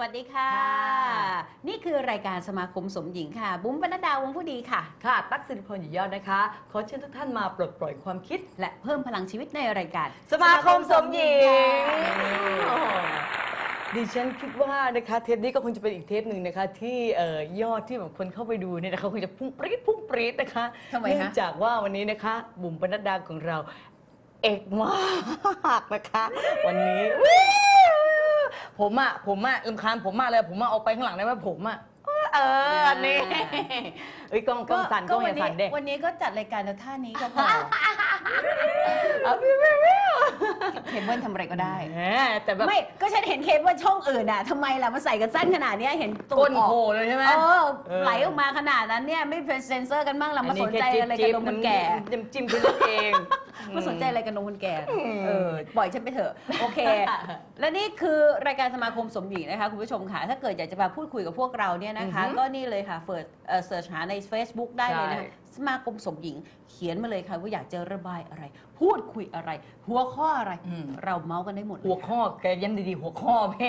สวัสดีค่ะค่ะ นี่คือรายการสมาคมสมหญิงค่ะ บุ้มปนัดดาวงผู้ดีค่ะ ค่ะ ตั๊กสิริพลอยู่ยอดนะคะ ขอเชิญทุกท่านมาปลดปล่อยความคิด และเพิ่มพลังชีวิตในรายการ สมาคมสมหญิงค่ะดิฉันคิดว่านะคะเทปนี้ก็คงจะเป็นอีกเทปหนึ่งนะคะ ที่เอ่อยอดที่แบบคนเข้าไปดูเนี่ยนะคะคงจะพุ่งปรี๊ดพุ่งปรี๊ดนะคะทำไมคะเนื่องจากว่าวันนี้นะคะ บุ๋มปนัดดาของเรา เอกมากนะคะ วันนี้วิว ผมอะผมอะลำคาญผมมากเลยผมมาเอาไปข้างหลังได้ไหมผมอะเอออันนี้เอ้ยกล้องกล้องสั่นกล้องอย่าสั่นเด็วันนี้ก็จัดรายการในท่านี้ก็พอ เอาวิววิววิวเคเบิลทำอะไรก็ได้แหมแต่แบบไม่ก็ฉันเห็นเคเบิลช่องอื่นอะทำไมล่ะมาใส่กันสั้นขนาดเนี้ยเห็นตูดก้นออกโผล่เลยใช่ไหมเออเออไหลออกมาขนาดนั้นเนี่ยไม่เป็นเซนเซอร์กันบ้างล่ะมาสนใจอะไรกับนมคนแก่น้ำจิ้มคือนั่นเองไม่สนใจอะไรกับนมคนแก่อืมเออปล่อยฉันไปเถอะโอเค และนี่คือรายการสมาคมสมหญิงนะคะคุณผู้ชมค่ะถ้าเกิดอยากจะมาพูดคุยกับพวกเราเนี่ยนะคะอือฮึก็นี่เลยค่ะเฟิร์สเอ่อเสิร์ชหาใน Facebook ได้เลยนะคะใช่สมาคมสมหญิงเขียนมาเลยค่ะว่าอยากจะระบายอะไร พูดคุยอะไร หัวข้ออะไร อืม เราเมาส์กันได้หมดเลยหัวข้อแกย้ำดีๆ หัวข้อแม่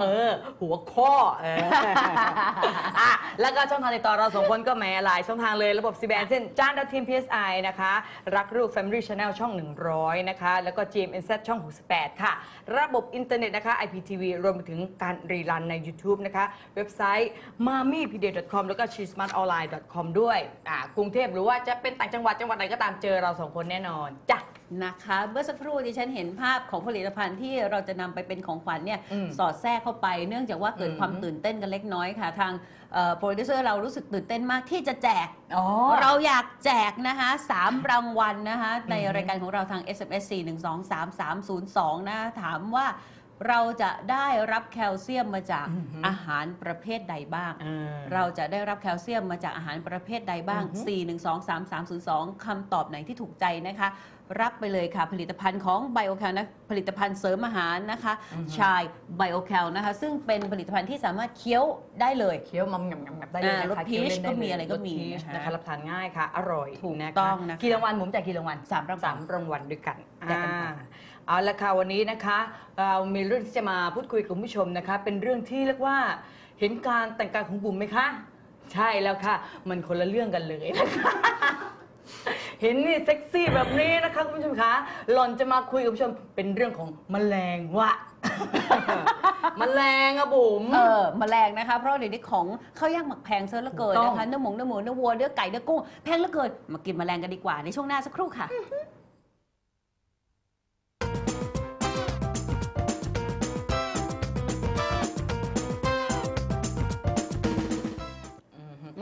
เออ หัวข้อเอออะแล้วก็ช่องทางติดต่อเราสองคนก็แหมหลายช่องทางเลยระบบซีแบนเช่นจ้านดอททีมพีเอสไอนะคะ รักลูก Family Channel ช่อง 100 นะคะ แล้วก็ GMNZ ช่อง 68 ค่ะ ระบบอินเทอร์เน็ตนะคะ IPTV รวมไปถึงการรีรันใน YouTube นะคะ เว็บไซต์ m a m i p d c o m แล้วก็ c h e e s m a r t o n l i n e c o m ด้วยอ่ากรุงเทพหรือว่าจะเป็นต่างจังหวัดจังหวัดไหนก็ตามเจอเราสองคนแน่นอนจ้ะนะคะเมื่อสักครู่ดิฉันเห็นภาพของผลิตภัณฑ์ที่เราจะนำไปเป็นของขวัญเนี่ยอืมสอดแทรกเข้าไปเนื่องจากว่าเกิดอืมความตื่นเต้นกันเล็กน้อยค่ะ ทางโปรดิวเซอร์เรารู้สึกตื่นเต้นมากที่จะแจกอ๋อเราอยากแจกนะคะสามรางวัลนะคะในอือฮึรายการของเราทาง SMS 4 1 2 3 3 0 2นะถามว่า เราจะได้รับแคลเซียมมาจากอือฮึอาหารประเภทใดบ้างอ่าเราจะได้รับแคลเซียมมาจากอาหารประเภทใดบ้างอือฮึ4 1 2 3 3 0 2 คำตอบไหนที่ถูกใจนะคะ รับไปเลยค่ะ ผลิตภัณฑ์ของ b i o c a l นะผลิตภัณฑ์เสริมอาหารนะคะอือฮึชาย b i o c a l นะคะ ซึ่งเป็นผลิตภัณฑ์ที่สามารถเคี้ยวได้เลยเคี้ยวมัมงับงับงับได้เลยอ่านะรสคะพีชเคี้ยวเล่นด้ก็มีเลยอะไรก็มีสพีชนะคะนะคะรับทานง่ายค่ะ อร่อยถูกนะคะต้องนะคะกี่รางวัลผมจ่ายกี่รางวัลสามรางวัลสามรางวัลด้วยกันแจกกันไปอ่า เอาละค่ะวันนี้นะคะเรามีเรื่องที่จะมาพูดคุยกับคุณผู้ชมนะคะ เป็นเรื่องที่เรียกว่าเห็นการแต่งกายของบุ๋มไหมคะ ใช่แล้วค่ะ มันคนละเรื่องกันเลยนะคะเห็นนี่เซ็กซี่แบบนี้นะคะคุณผู้ชมคะหล่อนจะมาคุยกับคุณผู้ชมเป็นเรื่องของแมลงวะแมลงอะบุ๋ม เออแมลงนะคะ เพราะเดี๋ยวนี้ของข้าวยากหมักแพงเซอร์เหลือเกินถูกต้องนะคะเนื้อหมูเนื้อหมูเนื้อวัวเนื้อไก่เนื้อกุ้งแพงเหลือเกินมากินแมลงกันดีกว่าในช่วงหน้าสักครู่ค่ะ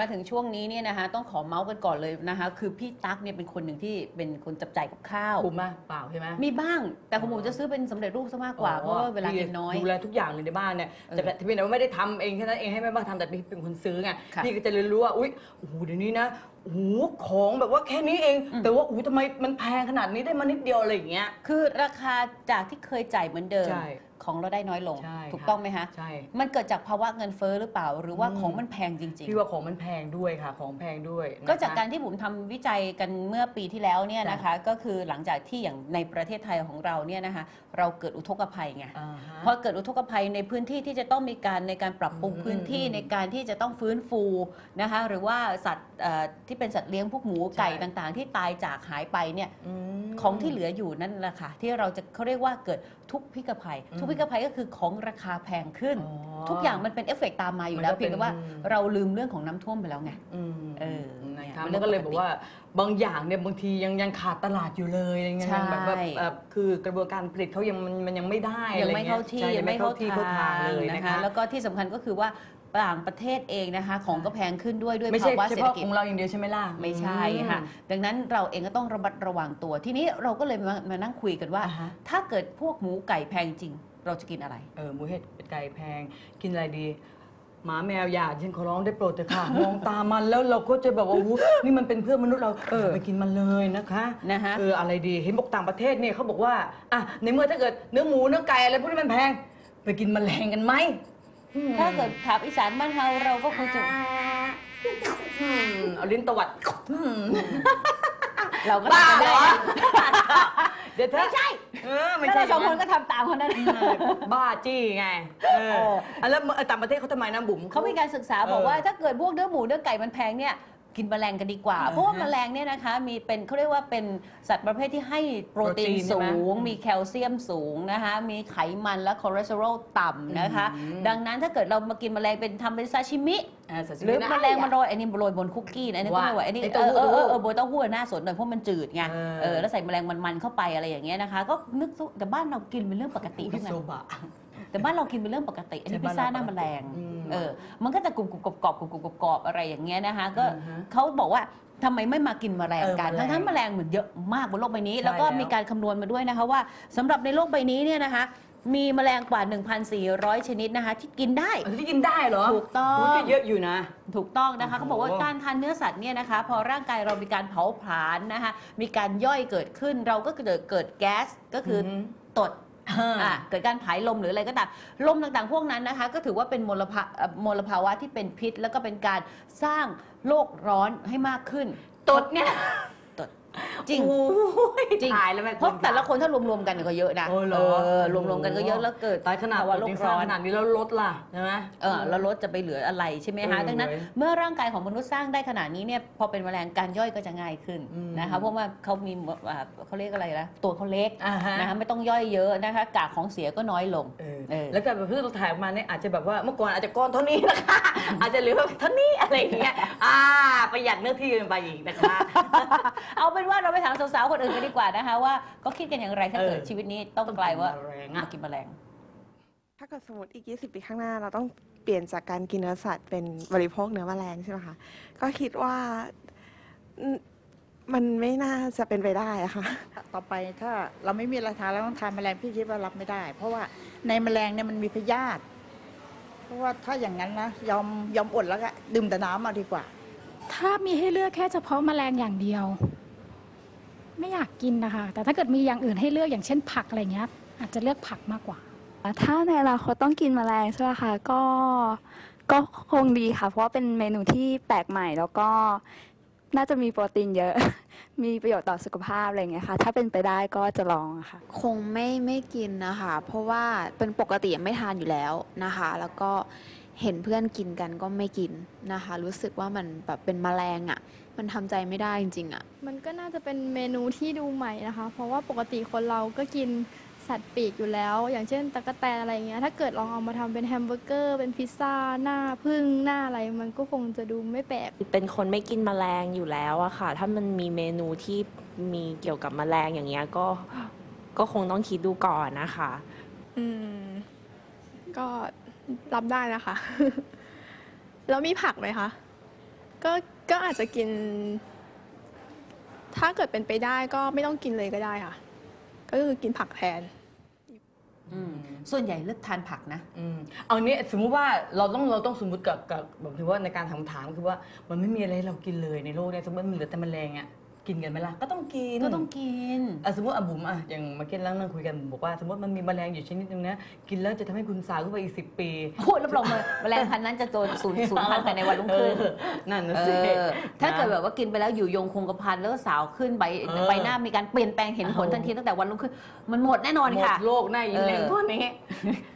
มาถึงช่วงนี้เนี่ยนะคะต้องขอเมาส์กันก่อนเลยนะคะคือพี่ตั๊กเนี่ยเป็นคนหนึ่งที่เป็นคนจับจ่ายกับข้าว บุ๋มอะเปล่าใช่ไหมมีบ้าง แต่ของผมจะซื้อเป็นสำเร็จรูปซะมากกว่า เพราะว่าเวลากินน้อย ดูแลทุกอย่างเลยในบ้านเนี่ยเออแต่แบบที่พี่นะว่าไม่ได้ทำเองแค่นั้นเองให้แม่บ้านทำแต่พี่เป็นคนซื้อไงค่ะ พี่ก็จะเรียนรู้ว่าอุ้ยโอ้โหเดี๋ยวนี้นะ โอ้โหของแบบว่าแค่นี้เองอืมแต่ว่าโอ้โหทำไมมันแพงขนาดนี้ได้มานิดเดียวอะไรอย่างเงี้ย คือราคาจากที่เคยจ่ายเหมือนเดิม ใช่ของเราได้น้อยลง ใช่ถูกค่ะต้องไหมคะใช่ มันเกิดจากภาวะเงินเฟ้อหรือเปล่า หรือว่าอืมของมันแพงจริง พี่ว่าของมันแพงด้วยค่ะ ของแพงด้วยนะคะ ๆ ก็จากการที่ผมทำวิจัยกันเมื่อปีที่แล้วเนี่ยนะคะ ก็คือหลังจากที่อย่างในประเทศไทยของเราเนี่ยนะคะ เราเกิดอุทกภัยไง อ่าฮะ พอเกิดอุทกภัยในพื้นที่ที่จะต้องมีการในการปรับปรุงอืมพื้นที่อืมในการที่จะต้องฟื้นฟูนะคะหรือว่าสัตว์เอ่อที่เป็นสัตว์เลี้ยงพวกหมูไก่ใช่ต่างๆ ที่ตายจากหายไปเนี่ยมของที่เหลืออยู่นั่นแหละค่ะที่เราจะเขาเรียกว่าเกิดทุกพิกภัยอืมทุกพิกภัยก็คือของราคาแพงขึ้นอ๋อทุกอย่างมันเป็นเอฟเฟกต์ตามมาอยู่แล้วมันก็เพียงแต่ว่าเป็นเราลืมเรื่องของน้ำท่วมไปแล้วไงอืมเออนะคะเนี่ยมันก็เลยเป็นบเรื่องปกติอกว่าบางอย่างเนี่ยบางทียังยังขาดตลาดอยู่เลยอะไรเงี้ยใช่แบบแบบแบบคือกระบวนการผลิตเขายังมันมันยังไม่ได้ยังอะไรไม่งี้เข้าที่ใช่ยังไม่เข้าที่เข้าทางเลยนะนะคะคะ แล้วก็ที่สำคัญก็คือว่า ต่างประเทศเองนะคะ ของก็แพงขึ้นด้วยด้วยไม่ใช่ภาวะเฉเศรษฐพาะกิขจองเราอย่างเดียวใช่ไหมล่ะ ไม่ใช่ค่ะ ดังนั้นเราเองก็ต้องระมัดระวังตัว ทีนี้เราก็เลยมามานั่งคุยกันว่า อ่าฮะ ถ้าเกิดพวกหมูไก่แพงจริง เราจะกินอะไร เออหมูเห็ดเป็ดไก่แพง กินอะไรดี หมาแมวอย่าฉันขอร้องได้โปรดเถอะค่ะ มองตามันแล้วเราก็จะแบบว่าอู้นี่มันเป็นเพื่อนมนุษย์เราเออไปกินมันเลยนะคะนะคะ เอออะไรดีเห็นบอกต่างประเทศเนี่ยเขาบอกว่าอะในเมื่อถ้าเกิดเนื้อหมูเนื้อไก่อะไรพวกนี้มันแพง ไปกินแมลงกันไหมอืม ถ้าเกิดถามอีสานบ้านเราเราก็คงจะอืมเอาลิ้นตวัดอืมเราก็บ้าทำเหรได้อนะเดี๋ยวเธอไม่ใช่เออไม่แล้วใช่เราสองคนก็ทำตามคนนั้นบ้าจี้ไงเอออะแล้วเอ่อต่างประเทศเขาทำไมนะบุ๋ม เขามีการศึกษาบอกว่าถ้าเกิดพวกเนื้อหมูเนื้อไก่มันแพงเนี่ย กินแมลงกันดีกว่าอ่าฮะเพราะว่าแมลงเนี่ยนะคะมีเป็นเขาเรียกว่าเป็นสัตว์ประเภทที่ให้โปรตีนโปรตีนใช่ไหมสูงมีแคลเซียมสูงนะคะ มีไขมันและคอเลสเตอรอลต่ำนะคะ อืม ดังนั้นถ้าเกิดเรามากินแมลงเป็นทำเป็นซาชิมิ อ่าซาซิหรือนะ แมลงมันโรยอันนี้โรยบนคุกกี้นะอันนี้ก็ไม่ไหวว่าอันนี้ไอ้เอเต้าอหู้เออเออเออโบยเต้าหู้น่าสนหน่อยเพราะมันจืดไงเออ เออแล้วใส่แมลงมันๆเข้าไปอะไรอย่างเงี้ยนะคะ ก็นึกซุแต่บ้านเรากินเป็นเรื่องปกติอุ๊ทั้ยงนั้โซนบะแต่บ้านเรากินเป็นเรื่องปกติ อันนี้ใช่พิซซ่าบ้านหเราน้าแมลงอืม เออ มันก็จะกรุบกรุบกรอบกรอบกรุบกรุบกรอบกรอบอะไรอย่างเงี้ยนะคะ ก็อ่าฮะเขาบอกว่าทำไมไม่มากินแมลงกัน เออแมลงทั้งทั้งๆแมลงเหมือนเยอะมากบนโลกใบนี้ ใช่แล้วก็แล้ว มีการคำนวณมาด้วยนะคะว่าสำหรับในโลกใบนี้เนี่ยนะคะ มีแมลงกว่า 1,400 ชนิดนะคะ ที่กินได้ เออที่กินได้เหรอถูกต้องยก็เยอะอยู่นะ ถูกต้องนะคะโอ้โหเขาบอกว่าการทานเนื้อสัตว์เนี่ยนะคะ พอร่างกายเรามีการเผาผลาญนะคะมีการย่อยเกิดขึ้นเราก็เกิดเกิดแก๊สก็คืออมตด อ่าอะเกิดการผายลมหรืออะไรก็ตามลมต่างๆ พวกนั้นนะคะ ก็ถือว่าเป็นมลภาเอ่อมลภาวะที่เป็นพิษ แล้วก็เป็นการสร้างโลกร้อนให้มากขึ้นตดเนี่ยตด จริง โอ้ยจริง ตายแล้วแม่เพราะแต่ละคนถ้ารวมๆกันก็เยอะนะโอ้เหรอเออรวมๆกันก็เยอะแล้วเกิดตายขนาดภาวะโลโลกกร้ร้ออนนขนาดนี้แล้วลดล่ะใช่ไหม เออแล้วรถจะไปเหลืออะไรใช่ไหมคะเออดังนั้นเว้ยเมื่อร่างกายของมนุษย์สร้างได้ขนาดนี้เนี่ยพอเป็นแมลงการย่อยก็จะง่ายขึ้นอืม นะคะเพราะว่าเขามีอ่าเขาเรียกอะไรนะตัวเขาเล็กอ่าฮะนะคะไม่ต้องย่อยเยอะนะคะกากของเสียก็น้อยลง เออเออ แล้วก็แบบเพื่อเราถ่ายออกมาเนี่ยอาจจะแบบว่าเมื่อก่อนอาจจะก้อนเท่านี้นะคะ อาจจะเหลือแบบเท่านี้อะไรอย่างเงี้ยอ่าประหยัดเนื้อที่กันไปอีกนะคะ เอาเป็นว่าเราไปถามสาวๆคนอื่นกันดีกว่านะคะว่าก็คิดกันอย่างไรถ้าเกิดเออชีวิตนี้ต้องกลายว่าแรงมาอะกินแมลง ถ้าเกิดสมมติอีก 20 ปีข้างหน้า เราต้องเปลี่ยนจากการกินเนื้อสัตว์เป็นบริโภคเนื้อแมลงใช่ไหมคะ ก็คิดว่าอืมมันไม่น่าจะเป็นไปได้อะค่ะ ต่อไปถ้าเราไม่มีอะไรทานแล้วต้องทานแมลงพี่คิดว่ารับไม่ได้ เพราะว่าในแมลงเนี่ยมันมีพยาธิเพราะว่าถ้าอย่างนั้นนะยอมยอมอดแล้วก็ดื่มแต่น้ำเอาดีกว่า ถ้ามีให้เลือกแค่เฉพาะแมลงอย่างเดียว ไม่อยากกินนะคะ แต่ถ้าเกิดมีอย่างอื่นให้เลือกอย่างเช่นผักอะไรเงี้ย อาจจะเลือกผักมากกว่า ถ้าในอนาคตต้องกินแมลงใช่ไหมคะก็ก็คงดีค่ะ เพราะว่าเป็นเมนูที่แปลกใหม่แล้วก็น่าจะมีโปรตีนเยอะ มีประโยชน์ต่อสุขภาพอะไรอย่างเงี้ยค่ะ ถ้าเป็นไปได้ก็จะลองอะค่ะ คงไม่ไม่กินนะคะ เพราะว่าเป็นปกติไม่ทานอยู่แล้วนะคะ แล้วก็เห็นเพื่อนกินกันก็ไม่กินนะคะ รู้สึกว่ามันแบบเป็นแมลงอะ่ะ มันทำใจไม่ได้จริงๆอะมันก็น่าจะเป็นเมนูที่ดูใหม่นะคะ เพราะว่าปกติคนเราก็กินสัตว์ปีกอยู่แล้ว อย่างเช่นตะกแตนอะไรเงี้ย ถ้าเกิดลองเอามาทำเป็นแฮมเบอร์เกอร์ เป็นพิซซ่า หน้าพึ่งหน้าอะไร มันก็คงจะดูไม่แปลก เป็นคนไม่กินแมลงอยู่แล้วอะค่ะ ถ้ามันมีเมนูที่มีเกี่ยวกับแมลงอย่างเงี้ยก็ก็คงต้องคิดดูก่อนนะคะ อืม ก็รับได้นะคะ แล้วมีผักไหมคะ ก็ ก็อาจจะกิน ถ้าเกิดเป็นไปได้ก็ไม่ต้องกินเลยก็ได้ค่ะ ก็คือกินผักแทน อืมส่วนใหญ่เลือกทานผักนะ อืมเอานี้สมมุติว่าเราต้องเราต้องสมมติกับกับแบบถือว่าในการถามถามคือว่ามันไม่มีอะไรให้เรากินเลยในโลกเนี้สมมติมันเหลือแต่แมลงอะ กินกันไหมล่ะก็ต้องกินก็ต้องกินอะสมมติอะบุ๋มอะอย่างเมื่อกี้นั่งนั่งคุยกันบุ๋มบอกว่า สมมติมันมีแมลงอยู่ชนิดนึงนะกินแล้วจะทำให้คุณสาวขึ้นไปอีกสิบปีพูดรับรองเลยแมลงพันธุ์นั้นจะโดนสูญสูญพันธุ์ภายในวันรุ่งขึ้นเออนั่นนะเอสิอถ้าเกิดแบบว่ากินไปแล้วอยู่ยงคงกระพันแล้วก็สาวขึ้นใบเออใบหน้ามีการเปลี่ยนแปลงเห็นผลเออทันทีตั้งแต่วันรุ่งขึ้น มันหมดแน่นอนหมดค่ะโลกหน้ายิงแรงเออทั่วนี้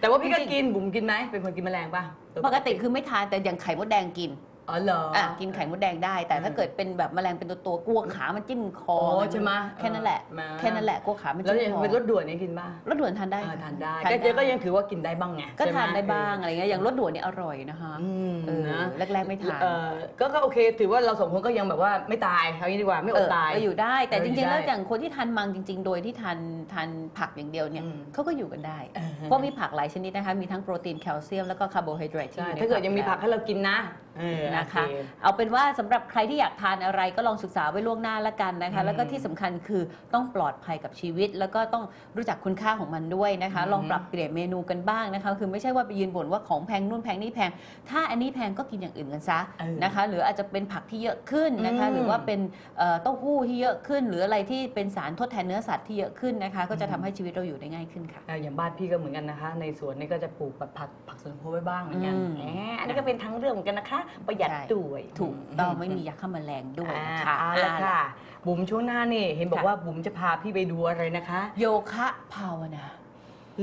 แต่ว่าพี่ก็จริงๆกินบุ๋มกินไหมเป็นคนกินแมลงป่ะปกติคือไม่ทานแต่อย่างไข่มดแดงกิน อ๋อเหรออะกินไข่มดแดงได้ แต่ถ้าเออเกิดเป็นแบบแมลงเป็นตัวตัวๆกลัวขามันจิ้มคออ๋อไงใช่ไหมแค่นั้นแหละเออแค่นั้นแหละกลัวขามันแล้วจิ้อย่างมคอเป็นรถด่วนเนี่ยกินป่ะรถด่วนทานได้เออค่ะทานได้ทานก็ได้ก็ยังถือว่ากินได้บ้างไงก็ใช่ไหมทานได้บ้างอะไรเงี้ยอย่างรถด่วนเนี่ยอร่อยนะคะอืมเออนะแรกๆไม่ทานเออก็ก็โอเค ถือว่าเราสองคนก็ยังแบบว่าไม่ตายเอางี้ดีกว่าไม่อดตาย เอออยู่ได้แต่เออจอยู่ริงๆได้แล้วอย่างคนที่ทานมังจริง ๆ โดยที่ทานทานผักอย่างเดียวเนี่ยอืม เขาก็อยู่กันได้เออเพราะมีผักหลายชนิดนะคะ มีทั้งโปรตีนแคลเซียมแล้วก็คาร์โบไฮเดรตที่ใช่อยู่ในถ้าเกิดยังมีผักแล้วให้เรากินนะเออนะคะโอเเอาเป็นว่าสำหรับใครที่อยากทานอะไรก็ลองศึกษาไว้ล่วงหน้าละกันนะคะอืมแล้วก็ที่สำคัญคือต้องปลอดภัยกับชีวิต แล้วก็ต้องรู้จักคุณค่าของมันด้วยนะคะอืมลองปรับเปลี่ยนเมนูกันบ้างนะคะ คือไม่ใช่ว่าไปยืนบ่นว่าของแพงนู่นแพงนี่แพง ถ้าอันนี้แพงก็กินอย่างอื่นกันซะเออนะคะ หรืออาจจะเป็นผักที่เยอะขึ้นนะคะอืมหรือว่าเป็นเอ่อเต้าหู้ที่เยอะขึ้น หรืออะไรที่เป็นสารทดแทนเนื้อสัตว์ที่เยอะขึ้นนะคะ ก็จะทำให้ชีวิตเราอยู่ได้ง่ายขึ้นค่ะอะอย่างบ้านพี่ก็เหมือนกันนะคะ ในสวนนี่ก็จะปลูกแบบผักผักสวนครัวไว้บ้างเหมือนกันอืมแหมอันนี้ก็เป็นทางเรื่องเหมือนกันนะคะประหยัดดใช่ด้วยถูกต้องไม่มียาฆ่าแมลงด้วยอ่านะคะเอาละค่ะบุ๋มช่วงหน้านี่เห็นบอกค่ะว่าบุ๋มจะพาพี่ไปดูอะไรนะคะ โยคะภาวนา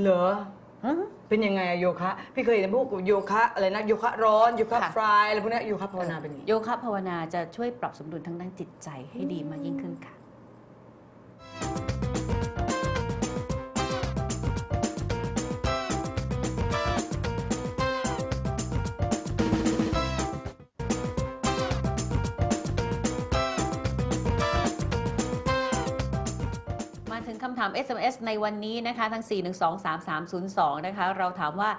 เหรออืมเป็นยังไงอะโยคะ พี่เคยเห็นพวกโยคะอะไรนะโยคะร้อนโยคะค่ะฟรายอะไรพวกเนี้ยโยคะภาวนาเป็นยังไงโยคะภาวนาจะช่วยปรับสมดุลทางด้านจิตใจให้ดีมากยิ่งขึ้นค่ะ ถึงคำถาม SMS ในวันนี้นะคะทั้ง 4123302 นะคะ เราถามว่า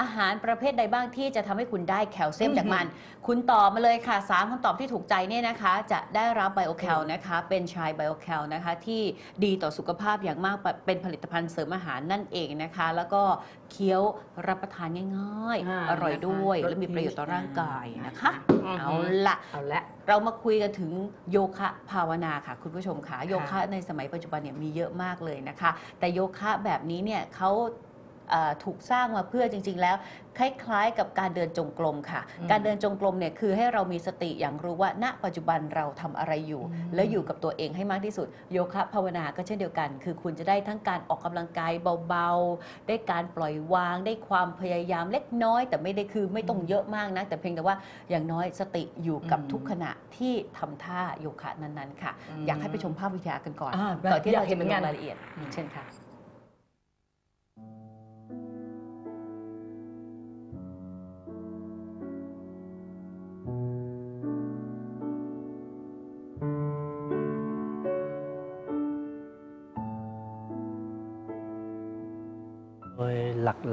อาหารประเภทใดบ้างที่จะทำให้คุณได้แคลเซียมจากมัน คุณตอบมาเลยค่ะ 3คำตอบที่ถูกใจเนี่ยนะคะ จะได้รับไบโอแคลนะคะ เป็นชายไบโอแคลนะคะ ที่ดีต่อสุขภาพอย่างมากเป็นผลิตภัณฑ์เสริมอาหารนั่นเองนะคะ แล้วก็เคี้ยวรับประทานง่ายอ่าๆอร่อยด้วยนะคะและมีประโยชน์ต่อร่างกายนะคะอือฮึเอาละเอาละเรามาคุยกันถึงโยคะภาวนาค่ะ คุณผู้ชมค่ะโยคะในสมัยปัจจุบันเนี่ยมีเยอะมากเลยนะคะ แต่โยคะแบบนี้เนี่ยเขาเอ่อ ถูกสร้างมาเพื่อจริง ๆ แล้ว คล้าย ๆ กับการเดินจงกรมค่ะอืมการเดินจงกรมเนี่ยคือให้เรามีสติอย่างรู้ว่าณปัจจุบันเราทำอะไรอยู่อืมแล้วอยู่กับตัวเองให้มากที่สุด โยคะภาวนาก็เช่นเดียวกัน คือคุณจะได้ทั้งการออกกำลังกายเบาๆ ได้การปล่อยวาง ได้ความพยายามเล็กน้อย แต่ไม่ได้คือไม่ต้องเยอะมากนะแต่เพียงแต่ว่าอย่างน้อยสติอยู่กับอืมทุกขณะที่ทำท่าโยคะนั้นๆค่ะอืมอยากให้ไปชมภาพวิทยากันก่อนอ่าก่อนที่อยาเรากเห็จะนไปเหมือนลกันงรายละเอียดเช่นค่ะ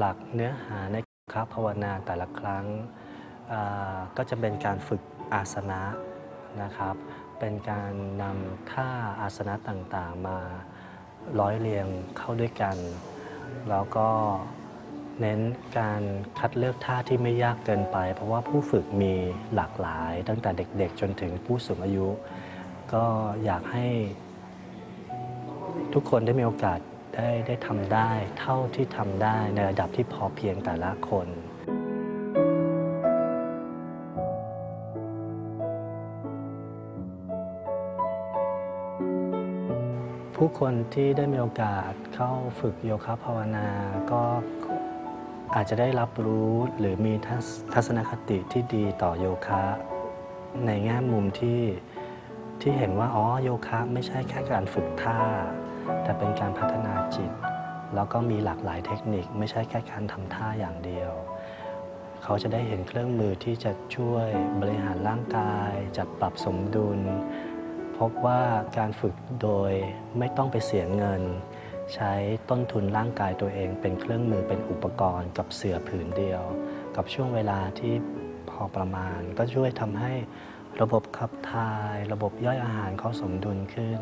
ักเนื้อหาในคาภาวนาแต่ละครั้งก็จะเป็นการฝึกอาสนะนะครับ เป็นการนำท่าอาสนะต่างๆ มาร้อยเรียงเข้าด้วยกัน แล้วก็เน้นการคัดเลือกท่าที่ไม่ยากเกินไป เพราะว่าผู้ฝึกมีหลากหลาย ตั้งแต่เด็กๆ จนถึงผู้สูงอายุ ก็อยากให้ทุกคนได้มีโอกาส ได้ได้ทำได้ เท่าที่ทำได้ในระดับที่พอเพียงแต่ละคนผู้คนที่ได้มีโอกาสเข้าฝึกโยคะภาวนาก็อาจจะได้รับรู้หรือมีทัศนคติที่ดีต่อโยคะ ในแง่มุมที่ที่เห็นว่าอ๋อโยคะไม่ใช่แค่การฝึกท่า แต่เป็นการพัฒนาจิต แล้วก็มีหลากหลายเทคนิค ไม่ใช่แค่การทำท่าอย่างเดียว เขาจะได้เห็นเครื่องมือที่จะช่วยบริหารร่างกาย จัดปรับสมดุล พบว่าการฝึกโดยไม่ต้องไปเสียเงิน ใช้ต้นทุนร่างกายตัวเอง เป็นเครื่องมือเป็นอุปกรณ์กับเสื่อผืนเดียว กับช่วงเวลาที่พอประมาณ ก็ช่วยทำให้ระบบขับถ่าย ระบบย่อยอาหารเขาสมดุลขึ้น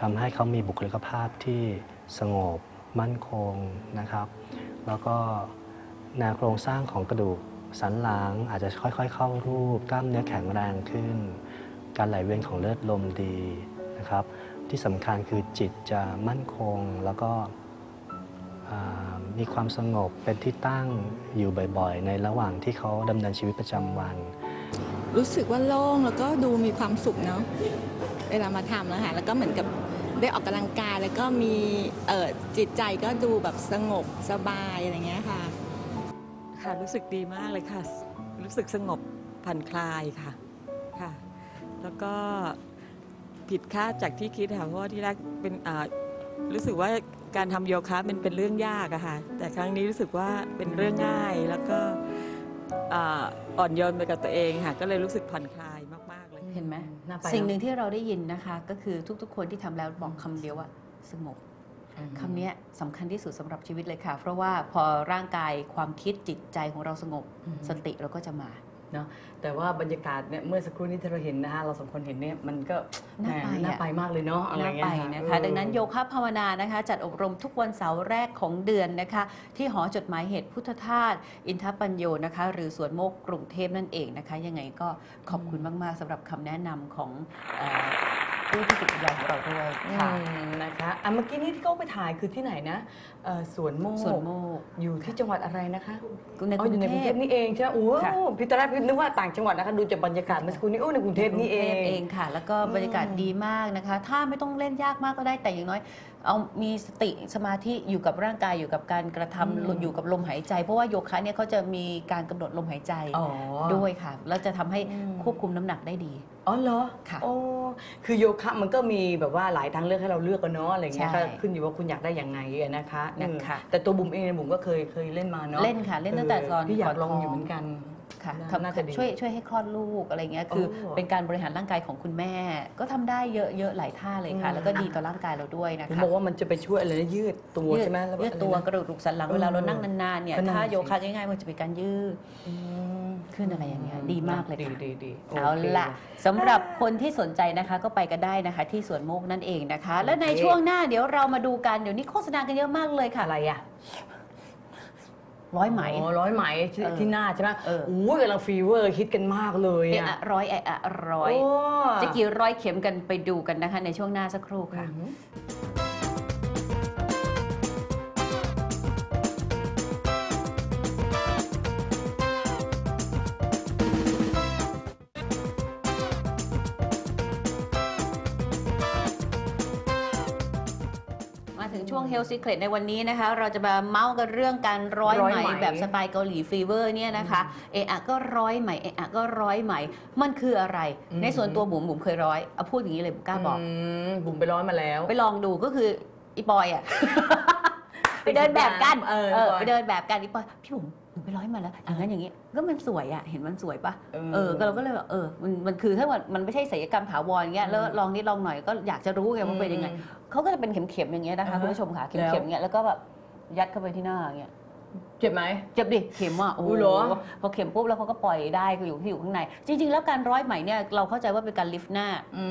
ทำให้เขามีบุคลิกภาพที่สงบ มั่นคงนะครับ แล้วก็แนวโครงสร้างของกระดูกสันหลังอาจจะค่อยๆ เข้ารูปกล้ามเนื้อแข็งแรงขึ้น การไหลเวียนของเลือดลมดีนะครับ ที่สำคัญคือจิตจะมั่นคงแล้วก็มีความสงบเป็นที่ตั้งอยู่บ่อยๆ ในระหว่างที่เขาดำเนินชีวิตประจำวัน รู้สึกว่าโล่งแล้วก็ดูมีความสุขเนาะเวลามาทำนะคะแล้วก็เหมือนกับ ได้ออกกำลังกายแล้วก็มีเออจิตใจก็ดูแบบสงบสบายอะไรเงี้ยค่ะ ค่ะรู้สึกดีมากเลยค่ะ รู้สึกสงบผ่อนคลายค่ะค่ะ แล้วก็ผิดคาดจากที่คิดค่ะเพราะว่าที่แรกเป็นรู้สึกว่าการทำโยคะมันเป็นเรื่องยากอะค่ะ แต่ครั้งนี้รู้สึกว่าเป็นเรื่องง่ายแล้วก็อ่อนโยนไปกับตัวเองค่ะ ก็เลยรู้สึกผ่อนคลาย เลยเห็นไหมน่าไปสิ่งหเนนึ่อะงที่เราได้ยินนะคะ ก็คือทุกๆ คนที่ทำแล้วบอกคำเดียวว่าสงบคำเนี้ยสำคัญที่สุดสำหรับชีวิตเลยค่ะ เพราะว่าพอร่างกายความคิดจิตใจของเราสงบอืมสติเราก็จะมา เนาะแต่ว่าบรรยากาศเนี่ยเมื่อสักครู่นี้ที่เราเห็นนะคะเราสองคนเห็นเนี่ยมันก็น่าไปแหมน่าอะไปมากเลยเนาะอะไรน่าเงี้ไปยนะคะ ดังนั้นโยคะภาวนานะคะ จัดอบรมทุกวันเสาร์แรกของเดือนนะคะ ที่หอจดหมายเหตุพุทธทาสอินทปัญโยนะคะ หรือสวนโมกกรุงเทพนั่นเองนะคะ ยังไงก็ขอบคุณมาก ๆสำหรับคำแนะนำของเอ่อ ผู้ที่ฝึกวิญญาณของเราด้วยอืค่ะมนะนะคะอะเมื่อกี้นี้ที่เขาไปถ่ายคือที่ไหนนะเอ่อสวนโมกสวนโมกอยู่ที่จังหวัดอะไรนะคะในอ๋อกรุอยู่งในกรุงเทเทพ พนี่เองใช่ไหมโอ้โหค่ะ พี่ตอนแรกพี่นึกว่าต่างจังหวัดนะคะดูจากบรรยากาศเมื่อสักครู่นี้โอ้ในกรุงเทพนี่เอง เองค่ะ แล้วก็บรรยากาศดีมากนะคะ ถ้าไม่ต้องเล่นยากมากก็ได้แต่อย่างน้อย เอามีสติสมาธิอยู่กับร่างกายอยู่กับการกระทำอืมอยู่กับลมหายใจ เพราะว่าโยคะเนี่ยเขาจะมีการกำหนดลมหายใจอ๋อ ด้วยค่ะ แล้วจะทำให้อืม ควบคุมน้ำหนักได้ดี อ๋อเหรอค่ะโอ้คือโยคะมันก็มีแบบว่าหลายทางเลือกให้เราเลือกกันเนาะอะไรเงี้ยใช่ก็ขึ้นอยู่ว่าคุณอยากได้อย่างไงอะนะคะนะคะเออแต่ตัวบุ๋มเองเนี่ยบุ๋มก็เคยเคยเล่นมาเนาะเล่นค่ะเล่นตั้งแต่ตอนพี่อยากลองก่อนท้องอยู่เหมือนกัน ค่ะน่าทำน่าจะดีช่วยช่วยให้คลอดลูกอะไรเงี้ยคือโอ้เป็นการบริหารร่างกายของคุณแม่ ก็ทำได้เยอะเยอะหลายท่าเลยค่ะอืมแล้วก็ดีต่อร่างกายเราด้วยนะผมคะบอกว่ามันจะไปช่วยอะไรนะยืดตัวยืดใช่ไหมแล้วยืดตัวอะไรนะกระดูกหสันหลังเออเวลาเรานั่งนานๆเนี่ยก็นั่นถ้าสิโยคะง่ายๆมันจะเป็นการยืดอืมขึ้นอะไรอย่างเงี้ยดีมากเลยดีค่ะดีดีโเอาคละสำหรับคนที่สนใจนะคะก็ไปกันได้นะคะ ที่สวนโมกนั่นเองนะคะ และในโอเคช่วงหน้าเดี๋ยวเรามาดูกันเดี๋ยวนี้โฆษณากันเยอะมากเลยค่ะอะไรอะ ร้อยไหม อ๋อร้อยไหมที่เออที่หน้าใช่ไหมเออ โอ้ยกำลังฟีเวอร์ฮิตกันมากเลยเอะอะอะร้อยเอะอะร้อย โจะกี่ร้อยเข็มกันไปดูกันนะคะ ในช่วงหน้าสักครู่ค่ะม ถึงช่วง Health Secret ในวันนี้นะคะ เราจะมาเมาส์กันเรื่องการร้อยร้อยไหมไหมแบบสไตล์เกาหลีฟีเวอร์เนี่ยนะคะ เอะอะก็ร้อยไหมเอะอะก็ร้อยไหม มันคืออะไร อืม ในส่วนตัวบุ๋มบุ๋มเคยร้อยเอาพูดอย่างนี้เลยบุ๋มกล้าบอก มบุ๋มไปร้อยมาแล้ว ไปลองดูก็คืออีปอยอะไปเดินแบบกัน เออเออปอยไปเดินแบบกันอีปอยพี่บุ๋ม หนูไปร้อยมาแล้วอย่างนั้นอย่างนี้ก็มันสวยอะเห็นมันสวยปะเออเออก็เราก็เลยแบบเออมันมันคือถ้ามันมันไม่ใช่ศัลยกรรมถาวรเงี้ยแล้วลองนิดลองหน่อยก็อยากจะรู้ไงว่าเป็นยังไงเขาก็จะเป็นเข็มๆอย่างเงี้ยนะคะอ่าฮะคุณผู้ชมค่ะแล้วเข็มๆอย่างเงี้ยแล้วก็แบบยัดเข้าไปที่หน้าอย่างเงี้ย เจ็บไหม เจ็บดิเข็มอะโอ้อุ๊โหยเหรอพอเข็มปุ๊บแล้วเขาก็ปล่อยได้คืออยู่ที่อยู่ข้างใน จริง ๆ แล้วการร้อยไหมเนี่ยเราเข้าใจว่าเป็นการลิฟต์หน้า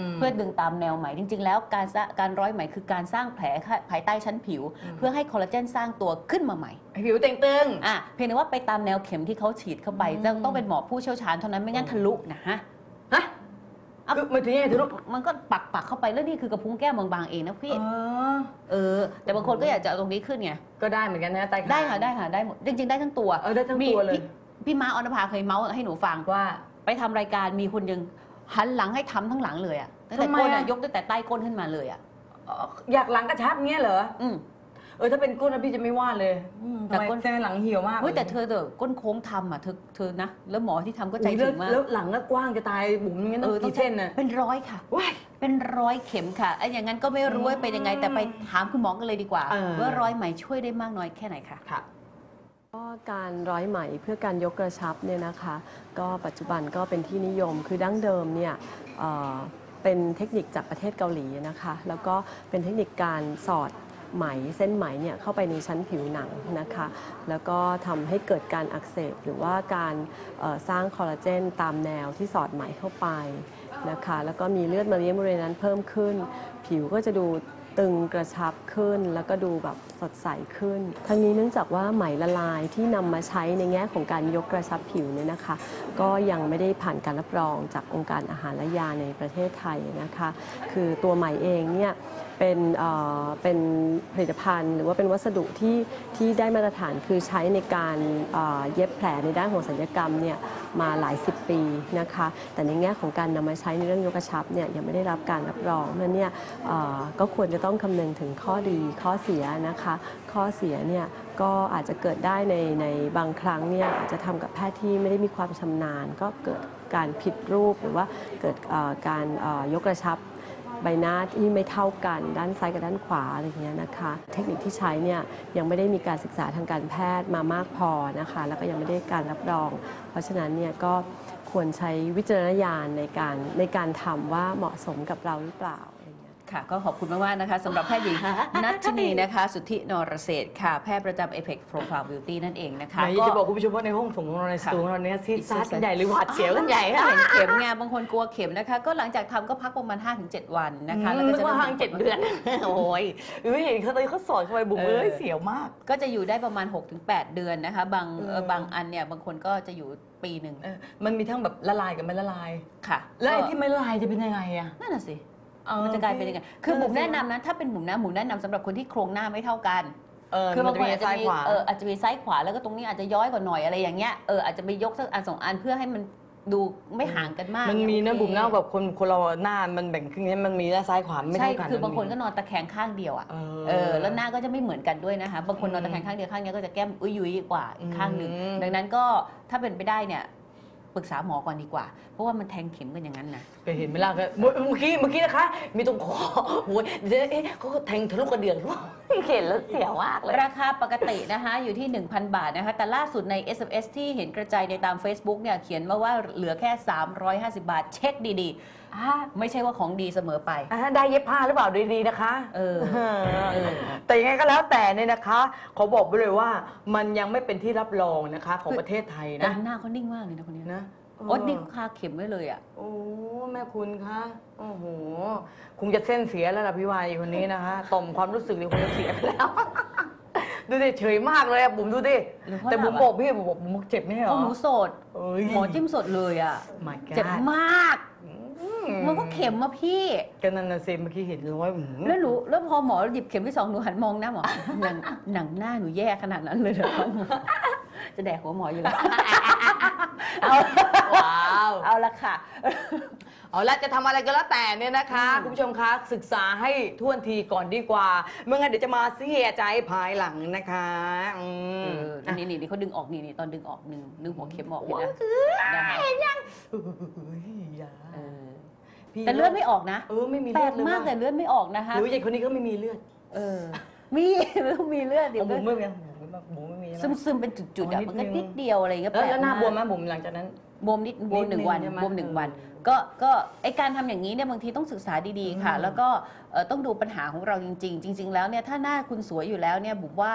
ม เพื่อดึงตามแนวไหมจริง ๆ แล้วการสร้างการร้อยไหมคือการสร้างแผลภายใต้ชั้นผิว อืม เพื่อให้คอลลาเจนสร้างตัวขึ้นมาใหม่ ให้ผิวเต่งตึง อะเพียงแต่ว่าไปตามแนวเข็มที่เขาฉีดเข้าไปอืมต้องต้องเป็นหมอผู้เชี่ยวชาญเท่านั้นไม่งั้นทะลุนะฮะฮะเอา คือมันถึงยังไงทะลุมันก็ปักปักเข้าไปแล้วนี่คือกระพุ้งแก้มบางๆเองนะพี่ อ๋อเออ แต่บางคนก็อยากจะเอาตรงนี้ขึ้นไง ก็ได้เหมือนกันนะไตขาได้ค่ะได้ค่ะได้หมดจริง ๆ ได้ทั้งตัวเออได้ทั้งมีตัวเลย พี่พี่ม้าออนภาเคยเมาส์ให้หนูฟัง ว่า ไปทำรายการมีคนยังหันหลังให้ทำทั้งหลังเลยอะตั้งแต่ทำไมก้นอะ อะยกตั้งแต่ใต้ก้นขึ้นมาเลยอะเอ่ออยากหลังกระชับเงี้ยเหรอ อืม เออถ้าเป็นก้นนะพี่จะไม่ว่าเลยอืมแต่ทำไมก้นแต่หลังเหี่ยวมากเฮ้ยแต่เธลอเถอะก้นโค้งทำอะเธอเธอนะ แล้วหมอที่ทำก็ใจอุ๊ยถึงมากแล้วแล้วหลังก็กว้างจะตายบุ๋มอย่างงั้นต้องกี่เส้นน่ะเป็นร้อยค่ะ ว้าย เป็นร้อยเข็มค่ะไอ้อย่างนั้นก็ไม่รู้ว่าเป็นยังไง แต่ไปถามคุณหมอกันเลยดีกว่า เออ ว่าร้อยไหมช่วยได้มากน้อยแค่ไหนคะค่ะ ก็การร้อยไหมเพื่อการยกกระชับเนี่ยนะคะ ก็ปัจจุบันก็เป็นที่นิยมคือดั้งเดิมเนี่ยเอ่อเป็นเทคนิคจากประเทศเกาหลีนะคะ แล้วก็เป็นเทคนิคการสอด ไหมเส้นไหมเนี่ยเข้าไปในชั้นผิวหนังนะคะ แล้วก็ทำให้เกิดการอักเสบหรือว่าการสร้างคอลลาเจนตามแนวที่สอดไหมเข้าไปนะคะ แล้วก็มีเลือดมาเลี้ยงบริเวณนั้นเพิ่มขึ้น ผิวก็จะดูตึงกระชับขึ้นแล้วก็ดูแบบสดใสขึ้น ทั้งนี้เนื่องจากว่าไหมละลายที่นำมาใช้ในแง่ของการยกกระชับผิวเนี่ยนะคะ ก็ยังไม่ได้ผ่านการรับรองจากองค์การอาหารและยาในประเทศไทยนะคะ คือตัวไหมเองเนี่ย เป็นเป็นผลิตภัณฑ์ หรือว่าเป็นวัสดุที่ที่ได้มาตรฐานคือใช้ในการเย็บแผลในด้านของศัลยกรรมเนี่ยมาหลายสิบปีนะคะ แต่ในแง่ของการนำมาใช้ในเรื่องยกกระชับเนี่ยยังไม่ได้รับการรับรองนั้นเนี่ยก็ควรจะต้องคำนึงถึงข้อดีข้อเสียนะคะ ข้อเสียเนี่ยก็อาจจะเกิดได้ในในบางครั้งเนี่ยอาจจะทำกับแพทย์ที่ไม่ได้มีความชำนาญ ก็เกิดการผิดรูปหรือว่าเกิดการยกกระชับ ใบหน้าที่ไม่เท่ากันด้านซ้ายกับด้านขวาอะไรอย่างเงี้ยนะคะ เทคนิคที่ใช้เนี่ยยังไม่ได้มีการศึกษาทางการแพทย์มามากพอนะคะ แล้วก็ยังไม่ได้การรับรอง เพราะฉะนั้นเนี่ยก็ควรใช้วิจารณญาณในการในการทำว่าเหมาะสมกับเราหรือเปล่า ค่ะก็ขอบคุณมากๆนะคะสำหรับแพทย์หญิงนัทนีนะคะ สุทธินรเศรษฐ์ค่ะ แพทย์ประจำ Apex Profile Beauty นั่นเองนะคะไหนจะบอกคุณผู้ชมว่าในห้องส่งของเราในสตูของเราเนี่ยซีดซาดกันใหญ่เลยหวาดเสียวกันใหญ่เห็นเข็มไงบางคนกลัวเข็มนะคะ ก็หลังจากทำก็พักประมาณ 5-7 วันนะคะ แล้วก็จะริ่ว่าทางเจ็ดเดือน โอ้ยเอ้ยเห็นเขาตอนเขาสอนเข้าไปบุ๋มเอ้ยเสียวมาก ก็จะอยู่ได้ประมาณ 6-8 เดือนนะคะ บางเออเอ่อบางอันเนี่ยบางคนก็จะอยู่ปีหนึ่งเออมันมีทั้งแบบละลายกับไม่ละลายค่ะ แล้วไอ้ก็ที่ไม่ละลายจะเป็นยังไงอะ นั่นน่ะสิเออ มันจะกลายเป็นยังไงคือนั่นบุ๋มน่ะสิแนะนำนะถ้าเป็นบุ๋มนะบุ๋มแนะนำสำหรับคนที่โครงหน้าไม่เท่ากัน เออคือบางคนมันอาจจะจะมีมีซ้ายขวา เอออาจจะมีซ้ายขวาแล้วก็ตรงนี้อาจจะย้อยกว่าหน่อยอะไรอย่างเงี้ยเอออาจจะไปยกสักอันสองอันเพื่อให้มันดูไม่ห่างกันมากมันมีนะโอเคบุ๋มเน่าแบบคนคนเราหน้ามันแบ่งครึ่งนี้มันมีหน้าซ้ายขวาไม่ใช่เท่ากันคือบางคนก็มัมีนอนตะแคงข้างเดียวอะเออ เออแล้วหน้าก็จะไม่เหมือนกันด้วยนะคะบางคนนอนตะแคงข้างเดียวข้างนี้ก็จะแก้มอุ้ยยุยกว่าอีกข้างหนึ่งอืม ดังนั้นก็ถ้าเป็นไปได้เนี่ย ปรึกษาหมอก่อนดีกว่า เพราะว่ามันแทงเข็มกันอย่างนั้นนะเคยเห็นไหมล่ะก็เมื่อเมื่อกี้เมื่อกี้นะคะ มีตรงคอโอ้ยเดี๋ยวเอ๊ะเขาก็แทงทะลุกระเดือกหรือเปล่าเห็นแล้วเสียวมากเลย ราคาปกตินะคะอยู่ที่ 1,000 บาทนะคะ แต่ล่าสุดใน SMS ที่เห็นกระจายในตาม Facebook เนี่ยเขียนมาว่าเหลือแค่ 350 บาท เช็คดีๆไม่ใช่ว่าของดีเสมอไป อ่าได้เย็บผ้าหรือเปล่าดีๆนะคะ เออ เออ แต่ยังไงก็แล้วแต่เนี่ยนะคะขอบอกไปเลยว่ามันยังไม่เป็นที่รับรองนะคะของประเทศไทยแต่นะหน้าเขานิ่งมากเลยนะคนนี้นะโอ๊ตนี่คาเข็มไว้เลยอะ โอ้แม่คุณคะโอ้โหคงจะเส้นเสียแล้วล่ะพี่วายคนนี้นะคะต่อมความรู้สึกนี่คงจะเสียไปแล้ว ดูดิเฉยมากเลยอะบุ๋มดูดิหรือเพราะแต่บุ๋มหลับอะ บอกพี่บุ๋มบอกบุ๋มเจ็บไม่ใช่เหรเพอราะหนูโสดเอ้ยหมอจิ้มสดเลยอะ My God เจ็บมากมั นก็เข็มมาพี่ก็นั่นน่ะสิเมื่อกี้เห็นร้อยหืมแล้วหนูแล้วพอหมอหยิบเข็มที่สองหนูหันมองหน้าหมอหนังหนังหน้าหนูแย่ขนาดนั้นเลยเหรอ จะแดกหัวหมออยู่แล้วเอาว้าวเอาละค่ะ เอาละจะทำอะไรก็แล้วแต่เนี่ยนะคะ คุณผู้ชมคะศึกษาให้ท่วนทีก่อนดีกว่าไม่งั้นเดี๋ยวจะมาเสียใจภายหลังนะคะอืเอมอนี่นี่นี่เขาดึงออกนี่นี่ตอนดึงออกดึงดึงหัวเข็มออกเห็นนะนะคะเฮ้ยอย่าเออพี่แต่เลือดไม่ออกนะเออไม่มีแปลเลือดกเลยมากแต่ว่ะเลือดไม่ออกนะคะ หรืออย่างคนนี้ก็ไม่มีเลือดเออ มี มันต้องมีเลือดเดี๋ยวบุ๋ก็มไม่มีบุ๋มบุ๋มไม่ มีซึมซึมๆเป็นจุดๆอะอ๋อนิดมันก็นึงนิดเดียวอะไรเงี้ยแล้วแล้วหน้าแปลกบวมไหมากมบุ๋มหลังจากนั้นบวมนิดบวมหนึ่งวันนิดนึงใช่ไหมบวมหนึ่งวันเออก็ก็ไอการทำอย่างนี้เนี่ยบางทีต้องศึกษาดีๆค่ะอืมแล้วก็เอ่อต้องดูปัญหาของเราจริง ๆ จริง ๆ แล้วเนี่ยถ้าหน้าคุณสวยอยู่แล้วเนี่ยบุมว่า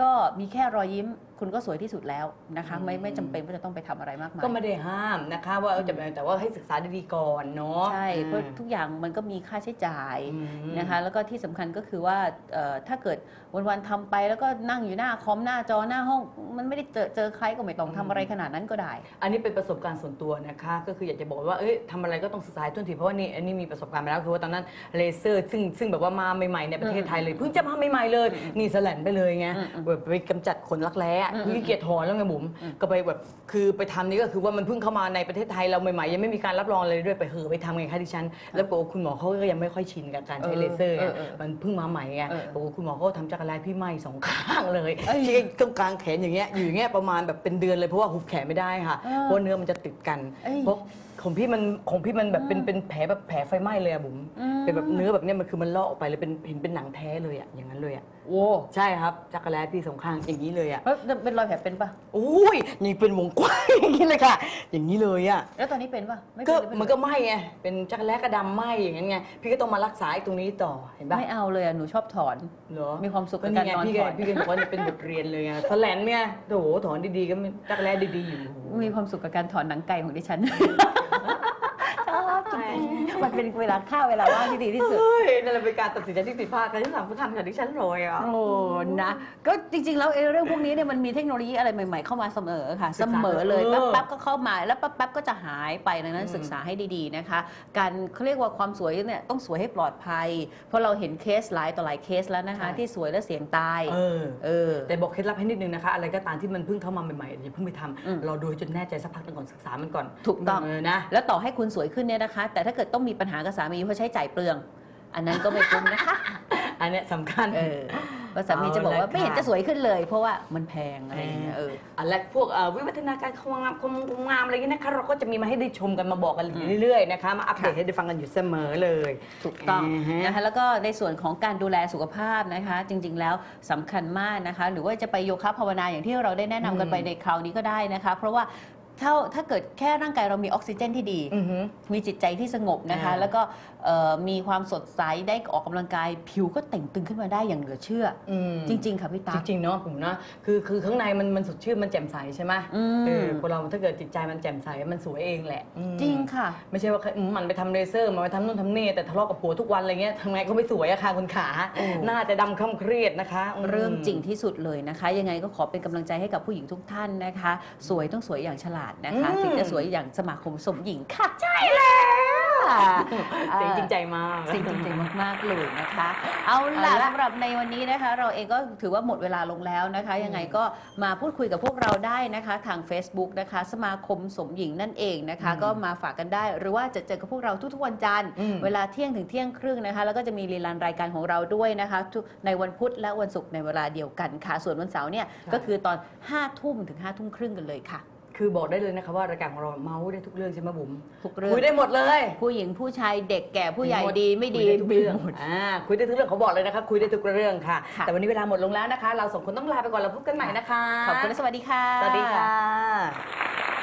ก็มีแค่รอยยิ้ม คุณก็สวยที่สุดแล้วนะคะไม่ไม่จำเป็นว่าจะต้องไปทำอะไรมากมาย ก็ไม่ได้ห้ามนะคะ ว่าเออจะแต่ว่าให้ศึกษาดีๆก่อนเนาะใช่เพราะทุกอย่างมันก็มีค่าใช้จ่ายอืม นะคะแล้วก็ที่สำคัญก็คือว่าเอ่อถ้าเกิดวันๆทำไปแล้วก็นั่งอยู่หน้าคอมหน้าจอหน้าห้อง มันไม่ได้เจอเจอใครก็ไม่ต้องทำอะไรขนาดนั้นก็ได้ อันนี้เป็นประสบการณ์ส่วนตัวนะคะ ก็คืออยากจะบอกว่าเอ้ยทำอะไรก็ต้องศึกษาให้ท่วนทีเพราะว่านี่อันนี้มีประสบการณ์มาแล้วคือว่าตอนนั้นเลเซอร์ ซึ่งซึ่งแบบว่ามาใหม่ๆในประเทศไทยเลยเพิ่งจะมาใหม่ๆเลย นี่สแลนไปเลยไงอืมอืมแบบไปกำจัดขนรักแร้อืมคือขี้เกียจถอนแล้วไงบุ๋มอืมก็ไปแบบคือไปทำนี่ก็คือว่ามันเพิ่งเข้ามาในประเทศไทยเราใหม่ๆยังไม่มีการรับรองเลยด้วยไปเหอะไปทำไงคะดิฉัน แล้วบอกว่าคุณหมอเขาก็ยังไม่ค่อยชินกับการใช้เลเซอร์ไงเออเออเออมันเพิ่งมาใหม่ไงเออบอกว่าคุณหมอเขาก็ทำจักรแลพี่ไหม้สองข้างเลยเอ้ยที่ตรงกลางแขนอย่างเงี้ยอยู่อย่างเงี้ยประมาณแบบเป็นเดือนเลยเพราะว่าหุบแขนไม่ได้ค่ะเออเพราะเนื้อมันจะติดกันเอ้ย เพราะ ของพี่มันของพี่มันแบบเป็นเป็นแผลแบบแผลไฟไหม้เลยอะบุ๋มอืมเป็นแบบเนื้อแบบเนี้ยมันคือมันลอกออกไปเลยเป็นเห็นเป็นหนังแท้เลยอะอย่างนั้นเลยอะโอ้ใช่ครับจักรแลพี่สองข้างอย่างนี้เลยอะแล้วเป็นรอยแผลเป็นปะอุ้ยยังเป็นวงกว้างอย่างนี้เลยค่ะ อย่างนี้เลยอะแล้วตอนนี้เป็นปะไม่ก็เป็นหรือเป็นมันก็ไหม้ไงเป็นจักรแลกระดำไหม้อย่างนั้นไงพี่ก็ต้องมารักษาไอ้ตรงนี้ต่อเห็นปะไม่เอาเลยอะหนูชอบถอนเหรอมีความสุขก็กับการนี่ไงนอนพี่ถก็อนพี่ก็บอกว่านี่เป็นบทเรียนเลยไงสแลนเนี่ยโอ้โหถอนดีๆก็ไม่จักรแลดีๆอยู่ มีความสุขกับการถอนหนังไก่ของดิฉัน มันเป็นเวลาค่าเวลาว่างที่ดีที่สุด เฮ้ยนั่นแหละเป็นการตัดสินใจที่ผิดพลาดการที่สามก็ทำกับดิฉันเลยอะ โอ้ นะ ก็จริงๆ แล้วไอ้เรื่องพวกนี้เนี่ยมันมีเทคโนโลยีอะไรใหม่ๆ เข้ามาเสมอค่ะศึเสกษามอเลยเออแป๊บๆก็เข้ามาแล้วแป๊บๆก็จะหายไปดังนั้นอืมศึกษาให้ดีๆนะคะ การเขาเรียกว่าความสวยเนี่ยต้องสวยให้ปลอดภัย เพราะเราเห็นเคสหลายต่อหลายเคสแล้วนะคะ ที่สวยแล้วเสียงตายเออเออ แต่บอกเคล็ดลับให้นิดนึงนะคะ อะไรก็ตามที่มันเพิ่งเข้ามาใหม่ๆอย่าเพิ่งไปทอืมำเราดูให้จนแน่ใจสักพักหนึงก่อนศึกษามันก่อน ถูกต้องเออนะ แล้วต่อให้คุณสวยขึ้นเนี่ยนะคะแต่ถ้าเกิดต้องมีปัญหากับสามีเพราะใช้จ่ายเปลือง อันนั้นก็ไม่คุ้มนะคะอันเนี้ยสำคัญ เออว่าสามีจะบอกว่าเอาละไม่เห็นค่ะจะสวยขึ้นเลย เพราะว่ามันแพงอะไรอย่างเงี้ยเอออันแรกพวกเอ่อวิวัฒนาการความงามความความงามอะไรอย่างเงี้ยนะคะเราก็จะมีมาให้ได้ชมกันมาบอกกันอยู่เรื่อยๆนะคะมาอัปเดตค่ะให้ได้ฟังกันอยู่เสมอเลยถูกต้องาฮะนะคะแล้วก็ในส่วนของการดูแลสุขภาพนะคะ จริง ๆ แล้วสำคัญมากนะคะ หรือว่าจะไปโยคะภาวนาอย่างที่เราได้แนะนำกันไปอืมในคราวนี้ก็ได้นะคะ เพราะว่า ถ้าถ้าเกิดแค่ร่างกายเรามีออกซิเจนที่ดี อือหือ มีจิตใจที่สงบนะคะ อ่า แล้วก็เอ่อมีความสดใสได้ออกกำลังกาย ผิวก็เต่งตึงขึ้นมาได้อย่างเหลือเชื่ออืมจริง ๆ ค่ะพี่ตา จริงๆเนาะผมนะคือคือข้างในมันมันสดชื่นมันแจ่มใสใช่ไหมอืม เออคนเราถ้าเกิดจิตใจมันแจ่มใสมันสวยเองแหละอืมจริงค่ะ ไม่ใช่ว่าอืมมันไปทำเลเซอร์มันไปทำนู่นทำนี่แต่ทะเลาะกับผัวทุกวันอะไรเงี้ยทำไงก็ไม่สวยอะค่ะคุณขาโอ้ น่าจะดำคำเครียดนะคะม เรื่องจริงที่สุดเลยนะคะ ยังไงก็ขอเป็นกำลังใจให้กับผู้หญิงทุกท่านนะคะ สวยต้องสวยอย่างฉลาดนะคะอืมถึงจะสวยอย่างสมาคมสมหญิงค่ะใช่แล้วเสียงจริงใจมากสิ่งจริงๆมากๆเลยนะคะ เอาล่ะเอาละสำหรับในวันนี้นะคะ เราเองก็ถือว่าหมดเวลาลงแล้วนะคะ ยังไงก็มาพูดคุยกับพวกเราได้นะคะ ทาง Facebook นะคะ สมาคมสมหญิงนั่นเองนะคะอืมก็มาฝากกันได้ หรือว่าจะเจอกับพวกเราทุกๆวันจันทร์อืมเวลาเที่ยงถึงเที่ยงครึ่งนะคะ แล้วก็จะมีรีลันรายการของเราด้วยนะคะทุกในวันพุธและวันศุกร์ในเวลาเดียวกันค่ะ ส่วนวันเสาร์เนี่ยก็คือตอน5ทุ่มถึง5ทุ่มครึ่งกันเลยค่ะ คือบอกได้เลยนะคะว่ารายการของเราเมาส์ได้ทุกเรื่องใช่ไหมบุ๋มทุกเรื่องคุยได้หมดเลยผู้หญิงผู้ชายเด็กแก่ผู้ใหญ่ดีไม่ดีคุยได้ทุกเรื่องมีหมดอ่าคุยได้ทุกเรื่องเขาบอกเลยนะคะคุยได้ทุกเรื่องค่ะค่ะ แต่วันนี้เวลาหมดลงแล้วนะคะ เราสองคนต้องลาไปก่อนเราพบกันใหม่นะคะขอบคุณและสวัสดีค่ะ สวัสดีค่ะ